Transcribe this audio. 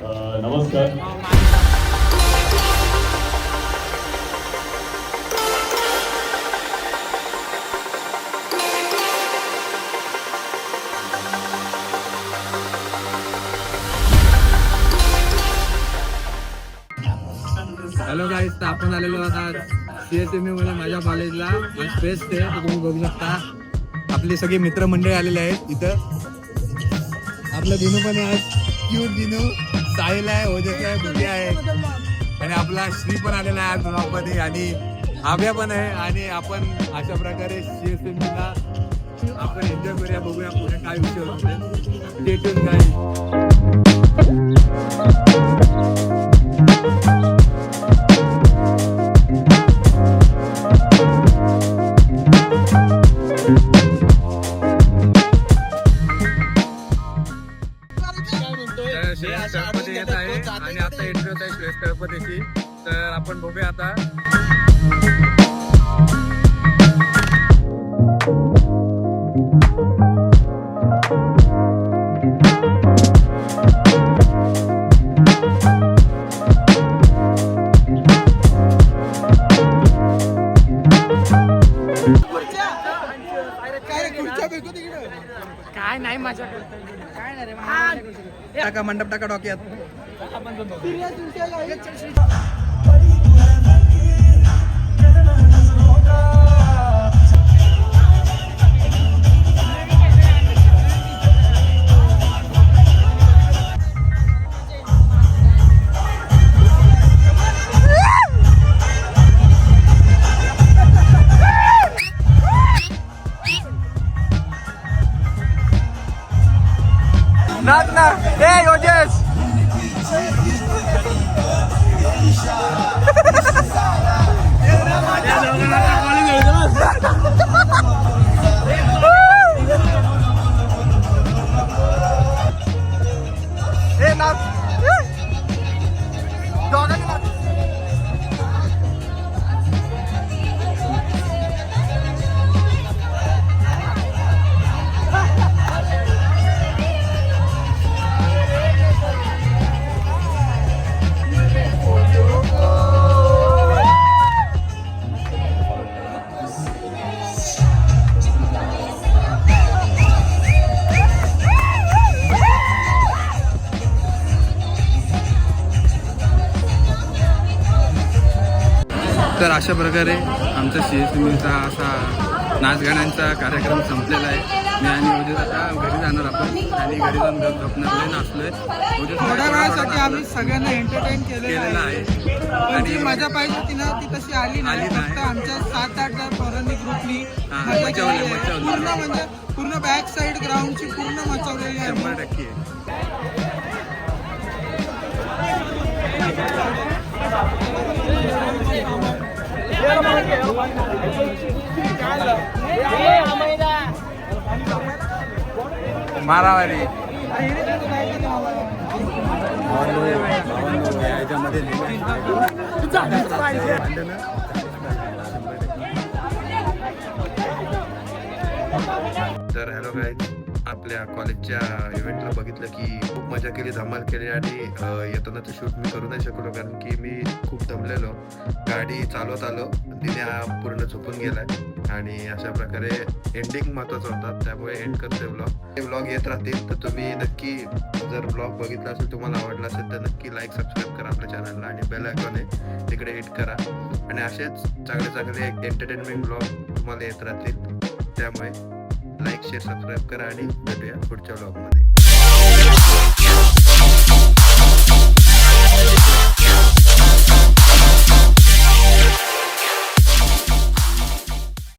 नमस्कार. Hello guys तर आपण आलेलो आहात. ते तुम्ही मला माझ्या कॉलेजला स्पेस ते आहे तुम्ही बघू शकता. आपले सगळे मित्रमंडळी आलेले आहेत इथं. आपलं दिनू पण आहे. क्यूट दिनू. साहिल आहे ओजस आहे मुली आहे. आणि आपला श्री पण आलेला आहे आज ब्लॉगमध्ये आणि आभ्या पण आहे. आणि आपण अशा प्रकारे शिवसेनेला एस ला आपण एन्जॉय करूया बघूया पुढे काय विषय होते स्टेटून काय श्रेयस तळपदे येत आहे आणि आता एंट्री होत आहे तळपदेची तर आपण बघूया आता. काय नाही माझ्या काय नाही रे टाका मंडप टाका डोक्यात. ना Надо! Эй, одесь! तर अशा प्रकारे आमचा सी एस एमचा असा नाच गाण्यांचा कार्यक्रम संपलेला आहे. मी आणि उद्या आता घरी जाणार आपण. आणि घरी जाऊन गपणार नाचलोय उद्या थोड्या वेळासाठी आम्ही सगळ्यांना एंटरटेन केलेलं आहे. आहे. आणि मजा पाहिजे होती ना ती तशी आली नाही. फक्त आमच्या सात आठ पोरांनी ग्रुपनी आहे. पूर्ण म्हणजे पूर्ण बॅक साईड ग्राउंडची पूर्ण मचवलेली आहे शंभर टक्के. मारावारी. याच्यामध्ये तर हॅलो गाईज आपल्या कॉलेजच्या इव्हेंटला बघितलं की खूप मजा केली धमाल केली आणि येताना ते शूट मी करू नाही शकलो कारण की मी खूप दमलेलो. गाडी चालवत आलो तिने हा पूर्ण झोपून गेलाय आणि अशा प्रकारे एंडिंग महत्वाचं होतात त्यामुळे एंड करते ब्लॉग हे ब्लॉग येत राहतील तर तुम्ही नक्की जर ब्लॉग बघितला असेल तुम्हाला आवडला असेल तर नक्की लाईक सबस्क्राईब करा आपल्या चॅनलला आणि बेल आयकॉन आहे तिकडे हिट करा. आणि असेच चांगले चांगले एंटरटेनमेंट ब्लॉग तुम्हाला येत राहतील. त्यामुळे लाईक शेअर सबस्क्राईब करा आणि भेटूया पुढच्या ब्लॉगमध्ये